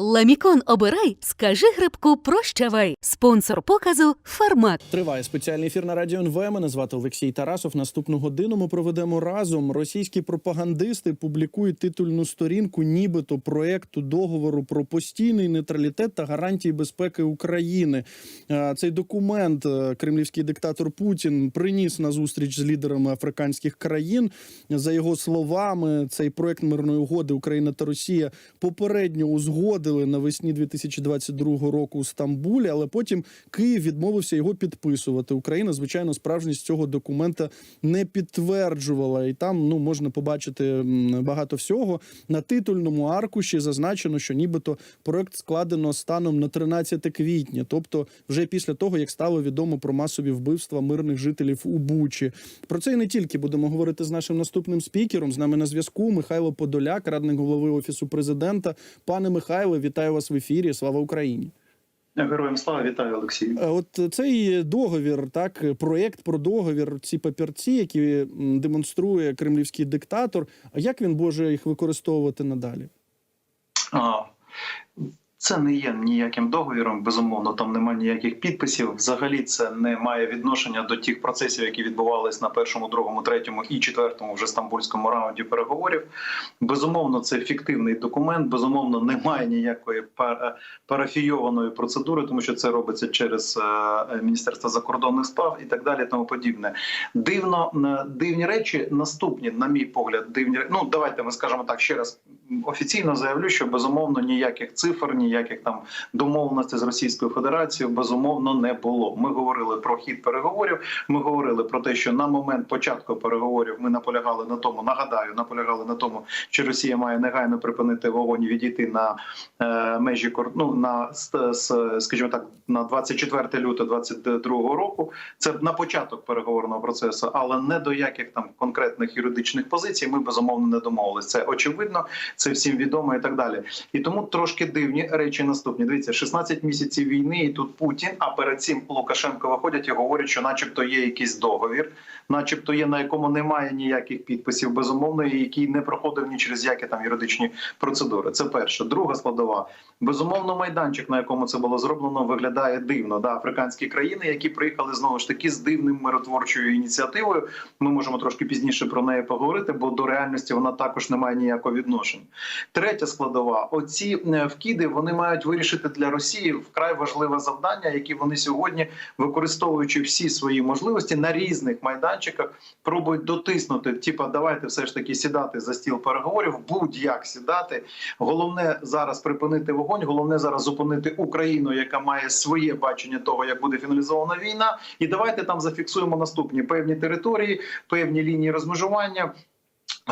Ламікон обирай, скажи грибку прощавай. Спонсор показу Фармак. Триває спеціальний ефір на радіо НВ. Мене звати Олексій Тарасов. Наступну годину ми проведемо разом. Російські пропагандисти публікують титульну сторінку, нібито проекту договору про постійний нейтралітет та гарантії безпеки України. Цей документ е, кремлівський диктатор Путін приніс на зустріч з лідерами африканських країн. За його словами, цей проект мирної угоди Україна та Росія попередньо узгодили навесні 2022 року у Стамбулі, але потім Київ відмовився його підписувати. Україна, звичайно, справжність цього документа не підтверджувала, і там ну можна побачити багато всього. На титульному аркуші зазначено, що нібито проект складено станом на 13 квітня, тобто вже після того, як стало відомо про масові вбивства мирних жителів у Бучі. Про це і не тільки будемо говорити з нашим наступним спікером. З нами на зв'язку Михайло Подоляк, радник голови офісу президента. Пане Михайле, вітаю вас в ефірі. Слава Україні. Героям слава вітаю Олексій. Е, От цей договір, так проєкт про договір, ці папірці, які демонструє кремлівський диктатор. А як він може їх використовувати надалі? А, це не є ніяким договіром. Безумовно, там немає ніяких підписів. Взагалі, це не має відношення до тих процесів, які відбувались на першому, другому, третьому і четвертому вже стамбульському раунді переговорів. Безумовно, це фіктивний документ. Безумовно, немає ніякої пара- парафійованої процедури, тому що це робиться через е, Міністерство закордонних справ і так далі. Тому подібне. Дивно е, дивні речі наступні, на мій погляд, дивні Ну давайте ми скажемо так ще раз. Офіційно заявлю, що безумовно ніяких цифр, ніяких там домовленостей з Російською Федерацією безумовно не було. Ми говорили про хід переговорів. Ми говорили про те, що на момент початку переговорів ми наполягали на тому. Нагадаю, наполягали на тому, що Росія має негайно припинити вогонь відійти на е, межі ну, на скажімо так, на 24 лютого 22 року. Це на початок переговорного процесу, але не до яких там конкретних юридичних позицій. Ми безумовно не домовились. Це очевидно, це всім відомо і так далі. І тому трошки дивні речі наступні. Дивіться, 16 місяців війни, і тут Путін. А перед цим Лукашенко виходять і говорять, що, начебто, є якийсь договір, начебто є на якому немає ніяких підписів, безумовно, і який не проходив ні через які там юридичні процедури. Це перше. Друга складова. Безумовно, майданчик, на якому це було зроблено, виглядає дивно. Да, африканські країни, які приїхали знову ж таки з дивним миротворчою ініціативою. Ми можемо трошки пізніше про неї поговорити, бо до реальності вона також не має ніякого відношення. Третя складова: оці е, вкиди вони мають вирішити для Росії вкрай важливе завдання, які вони сьогодні, використовуючи всі свої можливості на різних майданчиках, пробують дотиснути. Типа, давайте все ж таки сідати за стіл переговорів, будь-як сідати. Головне зараз припинити вогонь. Головне зараз зупинити Україну, яка має своє бачення того, як буде фіналізована війна. І давайте там зафіксуємо наступні певні території, певні лінії розмежування.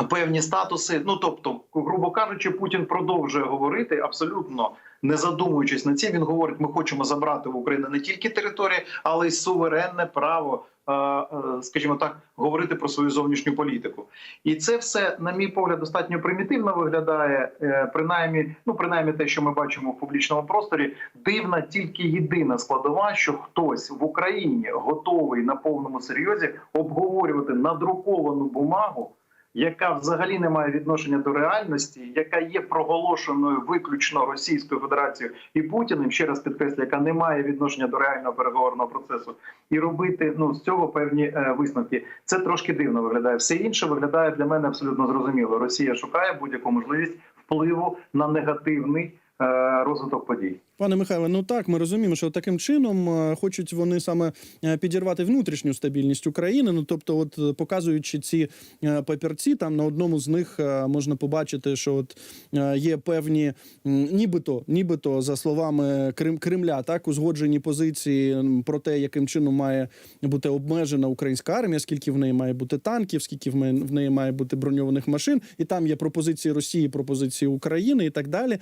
Певні статуси, ну тобто, грубо кажучи, Путін продовжує говорити абсолютно не задумуючись над цим. Він говорить: ми хочемо забрати в Україну не тільки території, але й суверенне право, е, е, скажімо так, говорити про свою зовнішню політику. І це все, на мій погляд, достатньо примітивно виглядає. е, Принаймні, ну принаймні, те, що ми бачимо в публічному просторі, дивна тільки єдина складова, що хтось в Україні готовий на повному серйозі обговорювати надруковану бумагу яка взагалі не має відношення до реальності, яка є проголошеною виключно Російською Федерацією і Путіним, ще раз підкреслю, яка не має відношення до реального переговорного процесу, і робити ну з цього певні е, висновки. Це трошки дивно виглядає. Все інше виглядає для мене абсолютно зрозуміло. Росія шукає будь-яку можливість впливу на негативний е, розвиток подій. Пане Михайле, ну так ми розуміємо, що таким чином е, хочуть вони саме е, підірвати внутрішню стабільність України. Ну тобто, от показуючи ці е, папірці, там на одному з них можна побачити, що от є певні, нібито, нібито за словами Крим Кремля, так узгоджені позиції про те, яким чином має бути обмежена українська армія, скільки в неї має бути танків, скільки в неї має бути броньованих машин, і там є пропозиції Росії, пропозиції України і так далі.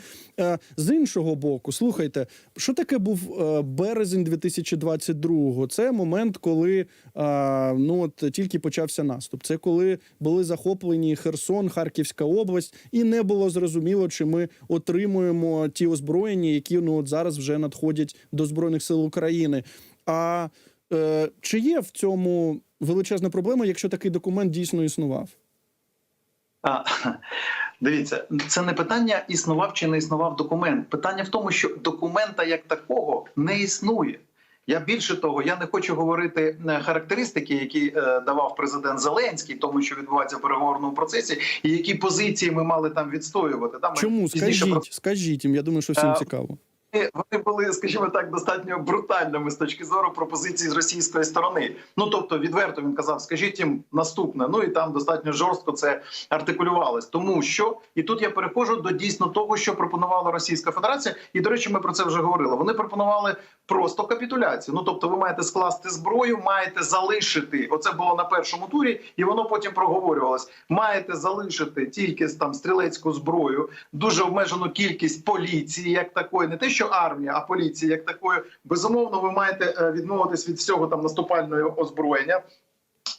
З іншого боку, слухайте, що таке був е, березень 2022-го? Це момент, коли ну от тільки почався наступ. Це коли були захоплені Херсон, Харківська область, і не було зрозуміло, чи ми отримуємо ті озброєння, які ну от зараз вже надходять до збройних сил України. А е, чи є в цьому величезна проблема, якщо такий документ дійсно існував? А, Дивіться, це не питання існував чи не існував документ. Питання в тому, що документа як такого не існує. Я більше того, я не хочу говорити е, характеристики, які е, давав президент Зеленський, тому що відбувається в переговорному процесі, і які позиції ми мали там відстоювати. Там Чому скажіть, про скажіть, їм? Я думаю, що всім Е, цікаво. Вони- були, скажімо так, достатньо брутальними з точки зору пропозицій з російської сторони. Ну тобто, відверто він казав, скажіть їм наступне. Ну і там достатньо жорстко це артикулювалось. Тому що і тут я переходжу до дійсно того, що пропонувала Російська Федерація. І до речі, ми про це вже говорили. Вони пропонували просто капітуляцію. Ну тобто, ви маєте скласти зброю, маєте залишити. Оце було на першому турі, і воно потім проговорювалось. Маєте залишити тільки там стрілецьку зброю, дуже обмежену кількість поліції, як такої, не те, що армія, а поліції, як такої. Безумовно, ви маєте е, відмовитись від всього там наступального озброєння.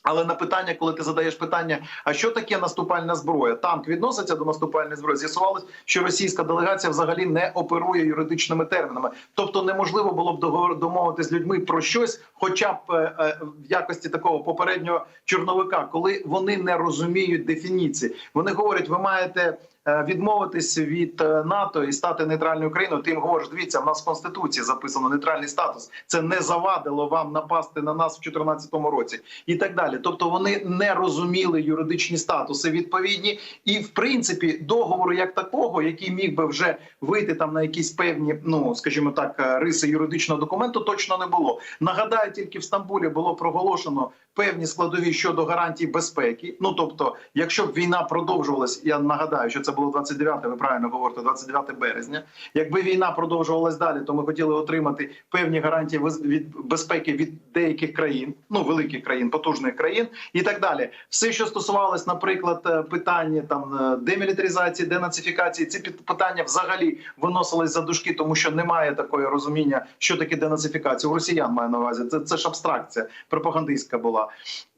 Але на питання, коли ти задаєш питання, а що таке наступальна зброя? Танк відноситься до наступальної зброї. З'ясувалось, що російська делегація взагалі не оперує юридичними термінами. Тобто, неможливо було б домовитися з людьми про щось, хоча б е, е, в якості такого попереднього чорновика, коли вони не розуміють дефініції. Вони говорять, ви маєте. Е, Відмовитись від е, НАТО і стати нейтральною країною, ти їм говориш, дивіться, в нас в конституції записано нейтральний статус. Це не завадило вам напасти на нас в 2014 році, і так далі. Тобто вони не розуміли юридичні статуси відповідні, і в принципі договору як такого, який міг би вже вийти там на якісь певні, ну скажімо так, е, риси юридичного документу, точно не було. Нагадаю, тільки в Стамбулі було проголошено певні складові щодо гарантій безпеки. Ну тобто, якщо б війна продовжувалась, я нагадаю, що це було 29, ви правильно говорите, 29 березня. Якби війна продовжувалась далі, то ми хотіли отримати певні гарантії від безпеки від деяких країн, ну великих країн, потужних країн, і так далі. Все, що стосувалось, наприклад, е, питання там е, демілітаризації, денацифікації, ці питання взагалі виносились за дужки, тому що немає такої розуміння, що таке денацифікація. У росіян маю на увазі. Це, це ж абстракція пропагандистська була.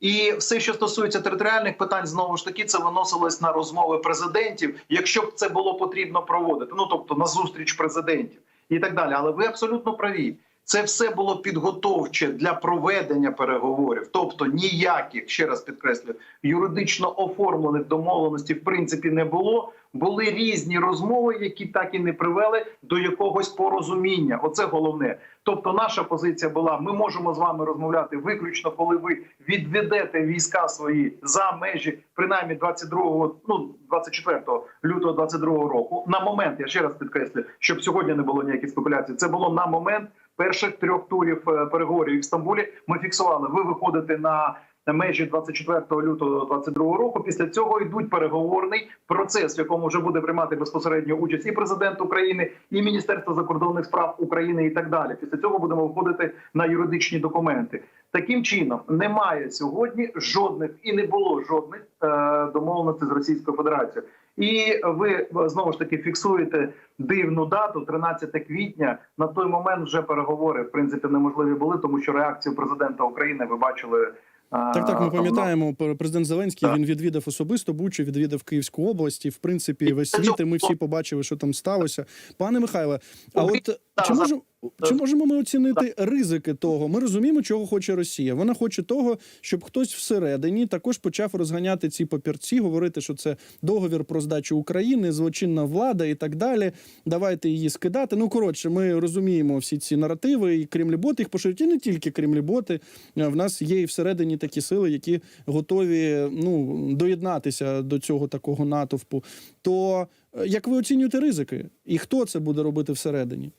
І все, що стосується територіальних питань, знову ж таки, це виносилось на розмови президентів, якщо б це було потрібно проводити. Ну тобто на зустріч президентів і так далі. Але ви абсолютно праві. Це все було підготовче для проведення переговорів, тобто ніяких ще раз підкреслю, юридично оформлених домовленостей в принципі не було. Були різні розмови, які так і не привели до якогось порозуміння. Оце головне. Тобто, наша позиція була: ми можемо з вами розмовляти виключно, коли ви відведете війська свої за межі, принаймні 22, ну 24 лютого 22 року. На момент я ще раз підкреслю, щоб сьогодні не було ніяких спекуляцій. Це було на момент перших трьох турів е, переговорів в Стамбулі. Ми фіксували. Ви виходите на межі 24 лютого 22 року. Після цього йдуть переговорний процес, в якому вже буде приймати безпосередньо участь і президент України, і Міністерство закордонних справ України, і так далі. Після цього будемо виходити на юридичні документи. Таким чином немає сьогодні жодних і не було жодних е, домовленостей з Російською Федерацією. І ви е, знову ж таки фіксуєте дивну дату, 13 квітня. На той момент вже переговори в принципі неможливі були, тому що реакцію президента України ви бачили. Так, так, ми пам'ятаємо, пр- президент Зеленський Так. він відвідав особисто Бучу, відвідав Київську область. І, в принципі, весь світ, і ми всі побачили, що там сталося. Пане Михайле, а от чи можемо чи можемо ми оцінити ризики того? Ми розуміємо, чого хоче Росія. Вона хоче того, щоб хтось всередині також почав розганяти ці папірці, говорити, що це договір про здачу України, злочинна влада і так далі. Давайте її скидати. Ну коротше, ми розуміємо всі ці наративи, і кремліботи їх поширюють, і не тільки кремліботи. Е, В нас є і всередині такі сили, які готові ну доєднатися до цього такого натовпу. То е, як ви оцінюєте ризики, і хто це буде робити всередині?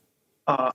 А,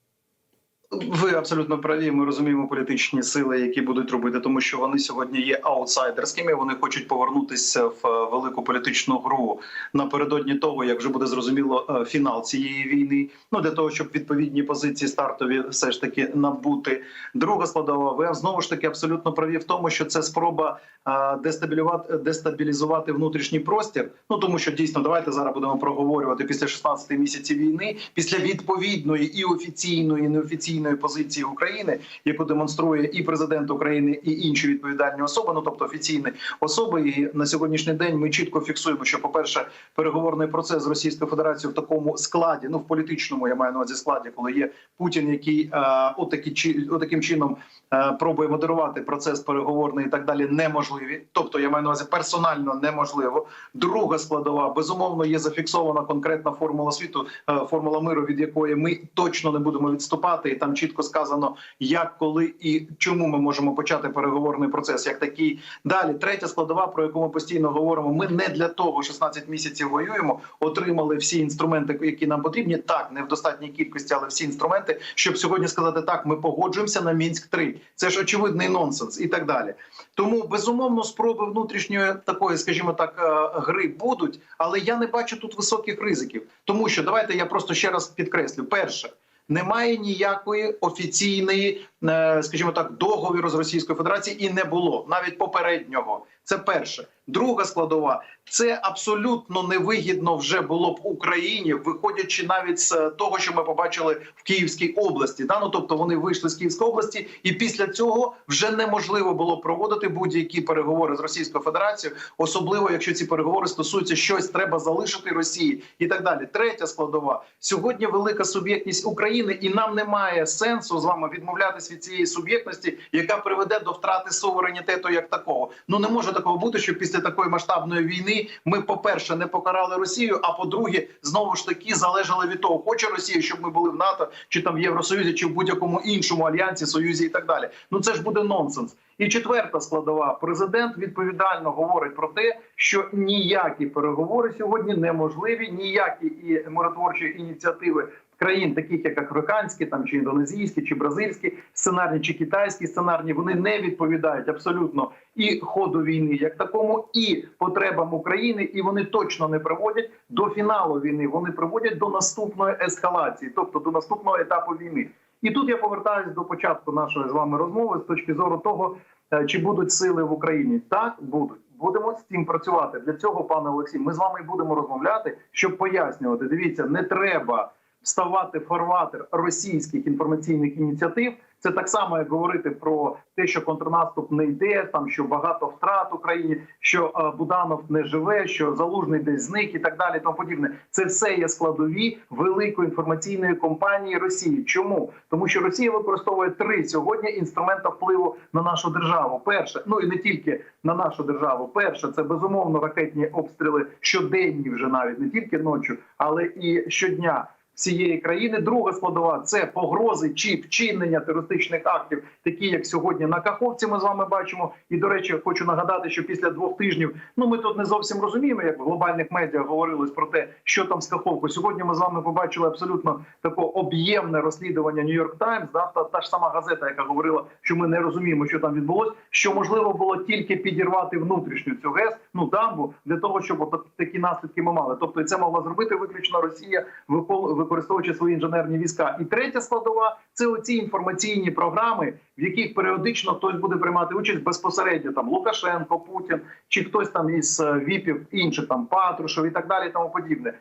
ви абсолютно праві. Ми розуміємо політичні сили, які будуть робити, тому що вони сьогодні є аутсайдерськими. Вони хочуть повернутися в е, велику політичну гру напередодні того, як вже буде зрозуміло е, фінал цієї війни. Ну для того, щоб відповідні позиції стартові все ж таки набути. Друга складова, ви знову ж таки абсолютно праві в тому, що це спроба е, дестабілювати дестабілізувати внутрішній простір. Ну тому що дійсно давайте зараз будемо проговорювати після 16 місяців війни, після відповідної і офіційної, і неофіційної офіційної позиції України, яку демонструє і президент України, і інші відповідальні особи. Ну тобто офіційні особи. І на сьогоднішній день ми чітко фіксуємо, що, по перше, переговорний процес з Російською Федерацією в такому складі, ну в політичному я маю на увазі складі, коли є Путін, який е, отакі отаким чином е, пробує модерувати процес переговорний і так далі, неможливі. Тобто, я маю на увазі персонально неможливо. Друга складова безумовно є зафіксована конкретна формула світу, е, формула миру, від якої ми точно не будемо відступати, і там чітко сказано, як, коли і чому ми можемо почати переговорний процес, як такий. Далі третя складова, про яку ми постійно говоримо. Ми не для того 16 місяців воюємо, отримали всі інструменти, які нам потрібні. Так, не в достатній кількості, але всі інструменти, щоб сьогодні сказати так, ми погоджуємося на мінськ 3 Це ж очевидний нонсенс і так далі. Тому безумовно спроби внутрішньої такої, скажімо так, е, гри будуть, але я не бачу тут високих ризиків, тому що давайте я просто ще раз підкреслю: перше. Немає ніякої офіційної, е, скажімо так, договіру з Російською Федерацією і не було навіть попереднього. Це перше. Друга складова це абсолютно невигідно вже було б Україні, виходячи навіть з того, що ми побачили в Київській області. Да? Ну, тобто вони вийшли з Київської області, і після цього вже неможливо було проводити будь-які переговори з Російською Федерацією, особливо якщо ці переговори стосуються щось, треба залишити Росії і так далі. Третя складова сьогодні велика суб'єктність України, і нам немає сенсу з вами відмовлятись від цієї суб'єктності, яка приведе до втрати суверенітету як такого. Ну не може такого бути, що після такої масштабної війни ми, по-перше, не покарали Росію. А по-друге, знову ж таки залежали від того, хоче Росія, щоб ми були в НАТО, чи там в Євросоюзі, чи в будь-якому іншому альянсі, союзі і так далі. Ну це ж буде нонсенс. І четверта складова президент відповідально говорить про те, що ніякі переговори сьогодні неможливі, ніякі і миротворчі ініціативи країн, таких як африканські, там чи індонезійські, чи бразильські сценарні, чи китайські сценарні, вони не відповідають абсолютно і ходу війни, як такому, і потребам України, і вони точно не приводять до фіналу війни. Вони приводять до наступної ескалації, тобто до наступного етапу війни. І тут я повертаюся до початку нашої з вами розмови з точки зору того, е, чи будуть сили в Україні. Так будуть. Будемо з цим працювати. Для цього, пане Олексій, ми з вами будемо розмовляти, щоб пояснювати. Дивіться, не треба вставати фарватер російських інформаційних ініціатив. Це так само, як говорити про те, що контрнаступ не йде, там що багато втрат в Україні, що е, Буданов не живе, що залужний десь зник і так далі. Тому подібне. Це все є складові великої інформаційної компанії Росії. Чому тому, що Росія використовує три сьогодні інструмента впливу на нашу державу. Перше, ну і не тільки на нашу державу. Перше, це безумовно ракетні обстріли щоденні, вже навіть не тільки ночі, але і щодня всієї країни. Друга складова це погрози чи вчинення терористичних актів, такі як сьогодні на Каховці. Ми з вами бачимо. І до речі, хочу нагадати, що після двох тижнів ну ми тут не зовсім розуміємо, як в глобальних медіа говорилось про те, що там з Каховкою. Сьогодні ми з вами побачили абсолютно таке об'ємне розслідування Нью-Йорк Таймс. Да, та, та ж сама газета, яка говорила, що ми не розуміємо, що там відбулось. Що можливо було тільки підірвати внутрішню цю ГЕС, ну дамбу для того, щоб от такі наслідки ми мали. Тобто, це могла зробити виключно Росія, викол- використовуючи свої інженерні війська. І третя складова це оці інформаційні програми, в яких періодично хтось буде приймати участь безпосередньо там Лукашенко, Путін чи хтось там із е, віпів інших там Патрушев і так далі, і тому подібне. Е,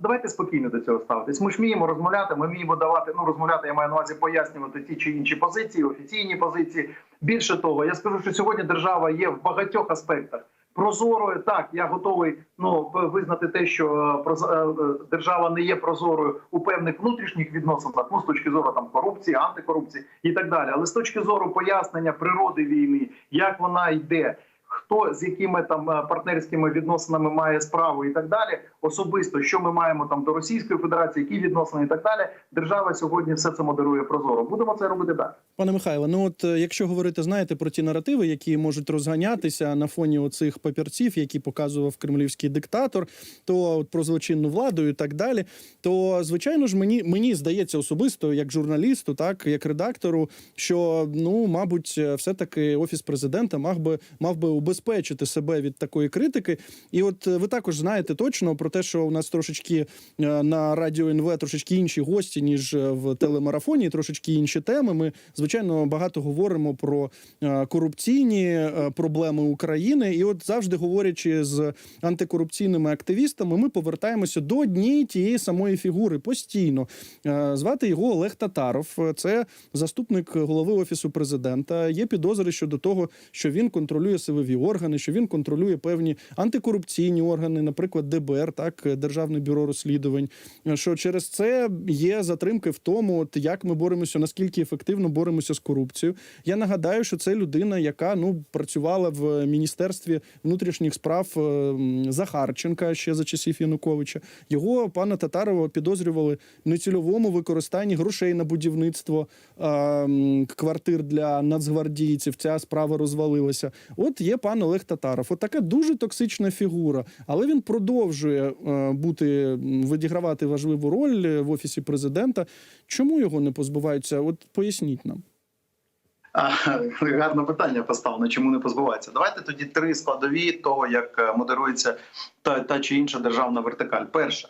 давайте спокійно до цього ставитись. Ми ж вміємо розмовляти. Ми вміємо давати ну розмовляти. Я маю на увазі пояснювати ті чи інші позиції, офіційні позиції. Більше того, я скажу, що сьогодні держава є в багатьох аспектах. Прозорою так, я готовий ну визнати те, що е, е, держава не є прозорою у певних внутрішніх відносинах, ну з точки зору там корупції, антикорупції і так далі. Але з точки зору пояснення природи війни, як вона йде, хто з якими там е, партнерськими відносинами має справу і так далі, особисто що ми маємо там до Російської Федерації, які відносини і так далі. Держава сьогодні все це модерує прозоро. Будемо це робити далі. Пане Михайло, ну от е, якщо говорити, знаєте, про ті наративи, які можуть розганятися на фоні оцих папірців, які показував кремлівський диктатор, то от про злочинну владу і так далі, то звичайно ж мені мені здається особисто, як журналісту, так як редактору, що ну мабуть, все таки офіс президента мав би мав би убезпечити себе від такої критики. І от е, ви також знаєте точно про те, що у нас трошечки е, на радіо НВ трошечки інші гості, ніж е, в телемарафоні, трошечки інші теми. Ми звичайно багато говоримо про корупційні проблеми України. І от завжди говорячи з антикорупційними активістами, ми повертаємося до однієї тієї самої фігури постійно. Звати його Олег Татаров. Це заступник голови офісу президента. Є підозри щодо того, що він контролює силові органи, що він контролює певні антикорупційні органи, наприклад, ДБР, так Державне бюро розслідувань. Що через це є затримки в тому, от як ми боремося, наскільки ефективно боремося з корупцією. Я нагадаю, що це людина, яка ну працювала в міністерстві внутрішніх справ е, Захарченка ще за часів Януковича. Його пана Татарова підозрювали в нецільовому використанні грошей на будівництво е, квартир для нацгвардійців. Ця справа розвалилася. От є пан Олег Татаров. От дуже токсична фігура, але він продовжує е, бути відігравати важливу роль е, в офісі президента. Чому його не позбуваються? От поясніть нам. Гарне питання поставлено. Чому не позбувається? Давайте тоді три складові того, як е, модерується та, та чи інша державна вертикаль. Перше.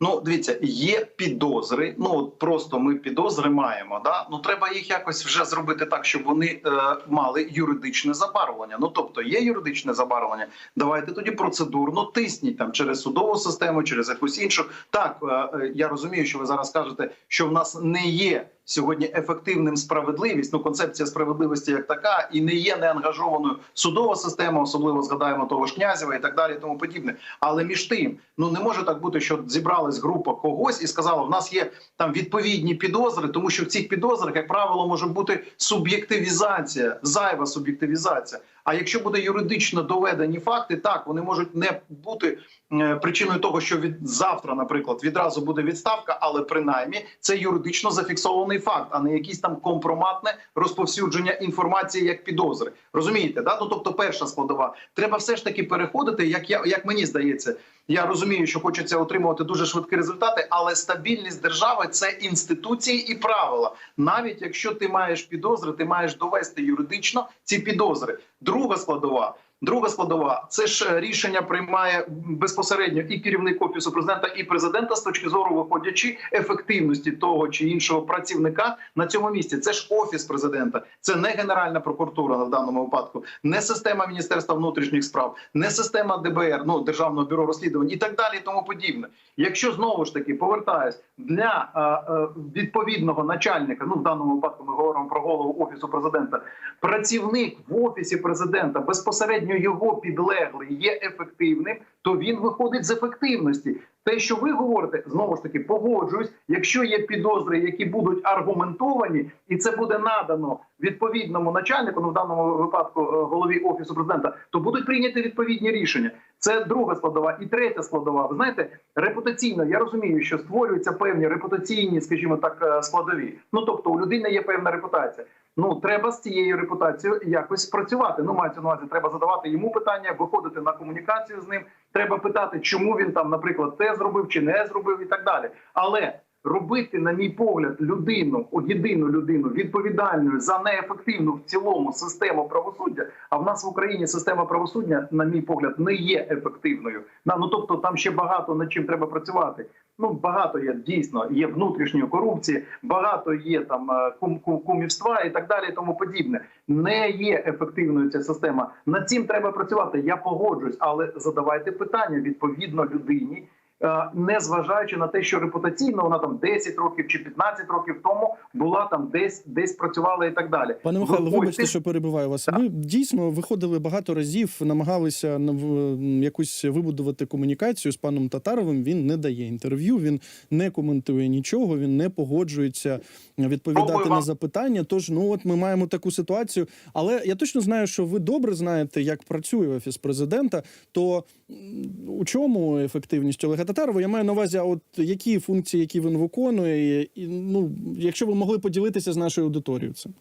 Ну, дивіться, є підозри. Ну от просто ми підозри маємо. Да? Ну треба їх якось вже зробити так, щоб вони е, мали юридичне забарвлення. Ну тобто є юридичне забарвлення. Давайте тоді процедурно тисніть там через судову систему, через якусь іншу. Так е, е, я розумію, що ви зараз кажете, що в нас не є сьогодні ефективним справедливість. Ну концепція справедливості як така, і не є неангажованою судова система, особливо згадаємо того ж князєва і так далі, і тому подібне. Але між тим, ну не може так бути, що зібралась група когось і сказала: в нас є там відповідні підозри, тому що в цих підозрах, як правило, може бути суб'єктивізація, зайва суб'єктивізація. А якщо буде юридично доведені факти, так вони можуть не бути е, причиною того, що від завтра, наприклад, відразу буде відставка, але принаймні це юридично зафіксований факт, а не якісь там компроматне розповсюдження інформації як підозри. Розумієте, да? Ну тобто, перша складова треба все ж таки переходити, як я як мені здається. Я розумію, що хочеться отримувати дуже швидкі результати, але стабільність держави це інституції і правила. Навіть якщо ти маєш підозри, ти маєш довести юридично ці підозри. Друга складова. Друга складова це ж рішення приймає безпосередньо і керівник офісу президента, і президента з точки зору виходячи ефективності того чи іншого працівника на цьому місці. Це ж офіс президента, це не генеральна прокуратура в даному випадку, не система міністерства внутрішніх справ, не система ДБР, ну державного бюро розслідувань і так далі, і тому подібне. Якщо знову ж таки повертаюсь для е, е, відповідного начальника, ну в даному випадку ми говоримо про голову офісу президента, працівник в офісі президента безпосередньо його підлеглий є ефективним, то він виходить з ефективності. Те, що ви говорите, знову ж таки погоджуюсь. Якщо є підозри, які будуть аргументовані, і це буде надано відповідному начальнику, ну в даному випадку е, голові офісу президента, то будуть прийняті відповідні рішення. Це друга складова і третя складова. Ви знаєте, репутаційно я розумію, що створюються певні репутаційні, скажімо так, е, складові. Ну тобто, у людини є певна репутація. Ну треба з цією репутацією якось працювати. Ну мається на увазі, треба задавати йому питання, виходити на комунікацію з ним. Треба питати, чому він там, наприклад, це зробив чи не зробив, і так далі. Але робити, на мій погляд, людину, єдину людину відповідальною за неефективну в цілому систему правосуддя. А в нас в Україні система правосуддя, на мій погляд, не є ефективною. Ну тобто там ще багато над чим треба працювати. Ну багато є дійсно є внутрішньої корупції, багато є там е, кум, кум, кумівства і так далі, і тому подібне. Не є ефективною ця система. Над цим треба працювати. Я погоджуюсь, але задавайте питання відповідно людині. Е, Не зважаючи на те, що репутаційно вона там 10 років чи 15 років тому була там десь десь працювала і так далі. Пане Михайло, вибачте, що перебиваю вас. Так. Ми дійсно виходили багато разів, намагалися якусь вибудувати комунікацію з паном Татаровим. Він не дає інтерв'ю, він не коментує нічого, він не погоджується відповідати Пробую на вам. запитання. Тож, ну от ми маємо таку ситуацію. Але я точно знаю, що ви добре знаєте, як працює офіс президента. То у чому ефективність Олега Татарова? Я маю на увазі, от які функції, які він виконує, і ну, якщо ви могли поділитися з нашою аудиторією цим.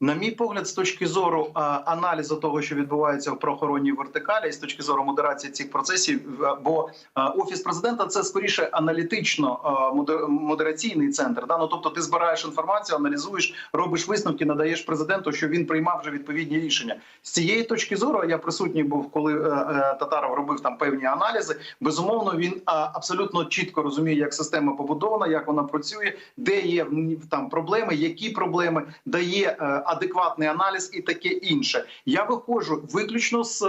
На мій погляд, з точки зору а, аналізу того, що відбувається в правоохоронній вертикалі, і з точки зору модерації цих процесів, е, бо е, офіс президента це скоріше аналітично е, модер- модераційний центр. Да? Ну, тобто, ти збираєш інформацію, аналізуєш, робиш висновки, надаєш президенту, що він приймав вже відповідні рішення. З цієї точки зору я присутній був, коли е, е, Татаров робив там певні аналізи. Безумовно, він е, абсолютно чітко розуміє, як система побудована, як вона працює, де є там проблеми, які проблеми, дає е, адекватний аналіз і таке інше. Я виходжу виключно з.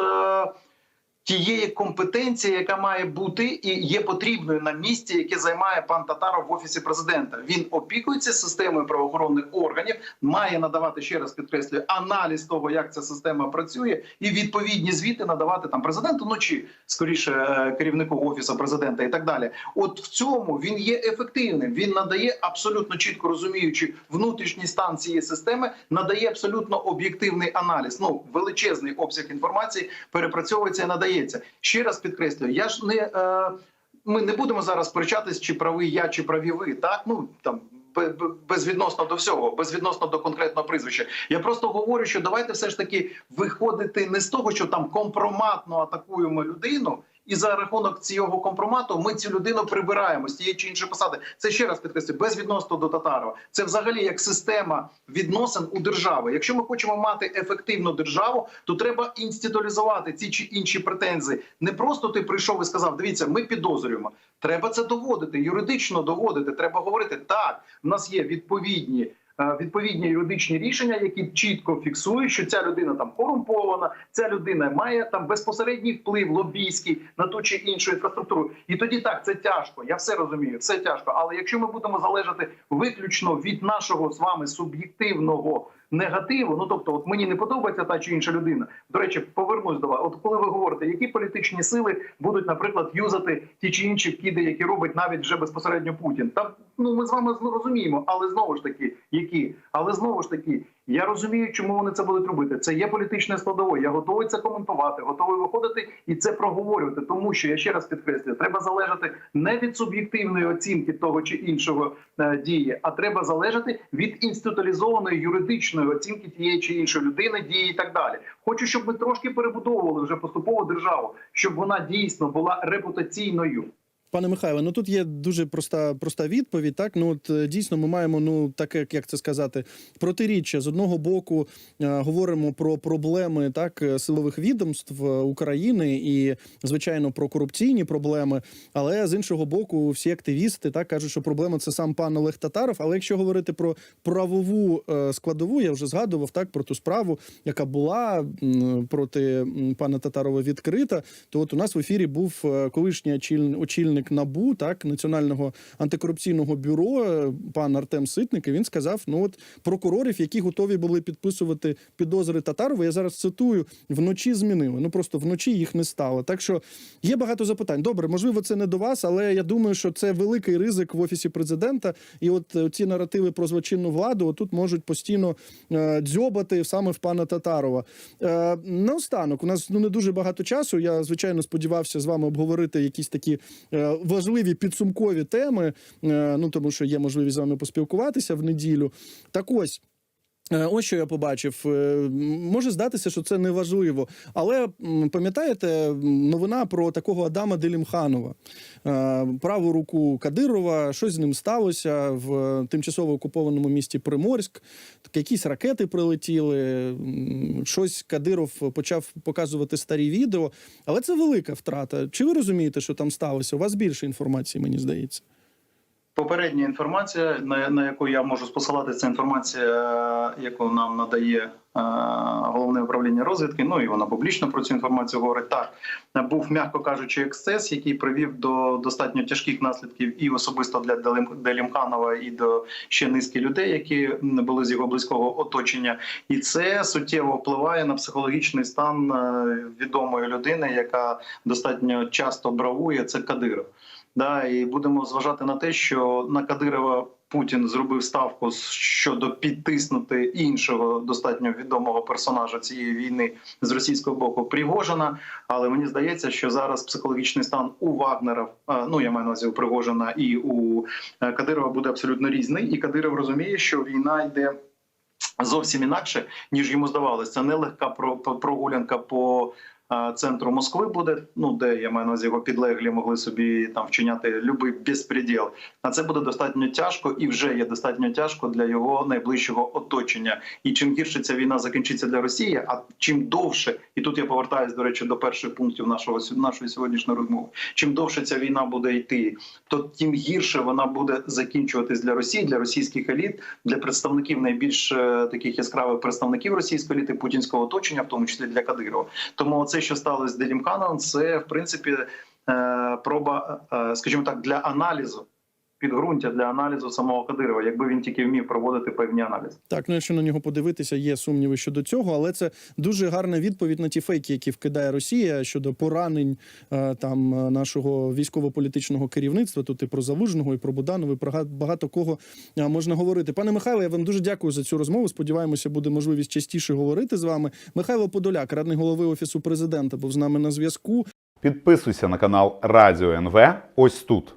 Тієї компетенції, яка має бути і є потрібною на місці, яке займає пан Татаров в офісі президента. Він опікується системою правоохоронних органів, має надавати ще раз підкреслюю аналіз того, як ця система працює, і відповідні звіти надавати там президенту, ну чи скоріше е, керівнику офісу президента, і так далі. От в цьому він є ефективним. Він надає абсолютно чітко розуміючи внутрішній стан цієї системи, надає абсолютно об'єктивний аналіз. Ну величезний обсяг інформації перепрацьовується і надається. Ще раз підкреслюю, я ж не е, ми не будемо зараз сперечатись, чи правий я, чи праві ви. Так ну там. бе- бе- Безвідносно до всього, безвідносно до конкретного прізвища. Я просто говорю, що давайте все ж таки виходити не з того, що там компроматно атакуємо людину, і за рахунок цього компромату ми цю людину прибираємо з тієї чи іншої посади. Це ще раз підкреслюю, безвідносно до Татарова. Це взагалі як система відносин у держави. Якщо ми хочемо мати ефективну державу, то треба інституалізувати ці чи інші претензії. Не просто ти прийшов і сказав: дивіться, ми підозрюємо. Треба це доводити, юридично доводити. Треба говорити так. В нас є відповідні. Е, Відповідні юридичні рішення, які чітко фіксують, що ця людина там корумпована, ця людина має там безпосередній вплив лобійський на ту чи іншу інфраструктуру. І тоді так це тяжко. Я все розумію, все тяжко. Але якщо ми будемо залежати виключно від нашого з вами суб'єктивного негативу, ну тобто, от мені не подобається та чи інша людина. До речі, повернусь до вас. От коли ви говорите, які політичні сили будуть, наприклад, юзати ті чи інші вкиди, які робить навіть вже безпосередньо Путін. Та ну ми з вами розуміємо, але знову ж таки, які, але знову ж таки. Я розумію, чому вони це будуть робити. Це є політичне складовою. Я готовий це коментувати, готовий виходити і це проговорювати. Тому що я ще раз підкреслюю, треба залежати не від суб'єктивної оцінки того чи іншого е, дії, а треба залежати від інституалізованої юридичної оцінки тієї чи іншої людини, дії і так далі. Хочу, щоб ми трошки перебудовували вже поступово державу, щоб вона дійсно була репутаційною. Пане Михайле, ну тут є дуже проста проста відповідь. Так, ну от е, дійсно ми маємо ну таке, як це сказати, протиріччя. З одного боку е, говоримо про проблеми так е, силових відомств е, України і звичайно про корупційні проблеми. Але з іншого боку, всі активісти так кажуть, що проблема це сам пан Олег Татаров. Але якщо говорити про правову е, складову, я вже згадував так про ту справу, яка була м, проти пана Татарова відкрита. То от у нас в ефірі був колишній очільник, очільник НАБУ, так національного антикорупційного бюро, е, пан Артем Ситник. І він сказав: ну от прокурорів, які готові були підписувати підозри Татарова. Я зараз цитую: вночі змінили. Ну просто вночі їх не стало. Так що є багато запитань. Добре, можливо, це не до вас, але я думаю, що це великий ризик в офісі президента. І от е, ці наративи про злочинну владу отут можуть постійно е, дзьобати саме в пана Татарова. Наостанок, у нас ну не дуже багато часу. Я звичайно сподівався з вами обговорити якісь такі важливі підсумкові теми. Е, ну тому що є можливість з вами поспілкуватися в неділю. Так ось. Е, Ось що я побачив. Е, Може здатися, що це не важливо. Але пам'ятаєте новина про такого Адама Делімханова, Е, праву руку Кадирова. Щось з ним сталося в тимчасово окупованому місті Приморськ. Якісь ракети прилетіли. Щось Кадиров почав показувати старі відео. Але це велика втрата. Чи ви розумієте, що там сталося? У вас більше інформації, мені здається. Попередня інформація, на, на яку я можу спосилати, це інформація, е, яку нам надає е, головне управління розвідки. Ну і вона публічно про цю інформацію говорить. Так був, м'яко кажучи, ексцес, який привів до достатньо тяжких наслідків і особисто для Делім- Делімханова, і до ще низки людей, які були з його близького оточення. І це суттєво впливає на психологічний стан е, відомої людини, яка достатньо часто бравує. Це Кадиров. Да, і будемо зважати на те, що на Кадирова Путін зробив ставку щодо підтиснути іншого достатньо відомого персонажа цієї війни з російського боку Пригожина. Але мені здається, що зараз психологічний стан у Вагнера, е, ну я маю на увазі у Пригожина і у е, Кадирова буде абсолютно різний. І Кадиров розуміє, що війна йде зовсім інакше, ніж йому здавалося. Це не легка про- про- прогулянка по центру Москви буде. Ну де я маю на увазі його підлеглі могли собі там вчиняти любий безпреділ. А це буде достатньо тяжко і вже є достатньо тяжко для його найближчого оточення. І чим гірше ця війна закінчиться для Росії, а чим довше, і тут я повертаюся до речі до перших пунктів нашого нашої сьогоднішньої розмови. Чим довше ця війна буде йти, то тим гірше вона буде закінчуватись для Росії, для російських еліт, для представників найбільш е, таких яскравих представників російської еліти путінського оточення, в тому числі для Кадирова. Тому це, що сталося з Делімканом, це в принципі е, проба, е, скажімо так, для аналізу. Підґрунтя для аналізу самого Кадирова, якби він тільки вмів проводити певні аналізи. Так, ну якщо на нього подивитися, є сумніви щодо цього, але це дуже гарна відповідь на ті фейки, які вкидає Росія щодо поранень е, там е, нашого військово-політичного керівництва. Тут і про Залужного, і про Буданова, і про га- багато кого е, можна говорити. Пане Михайло, я вам дуже дякую за цю розмову. Сподіваємося, буде можливість частіше говорити з вами. Михайло Подоляк, радний голови офісу президента, був з нами на зв'язку. Підписуйся на канал Радіо НВ ось тут.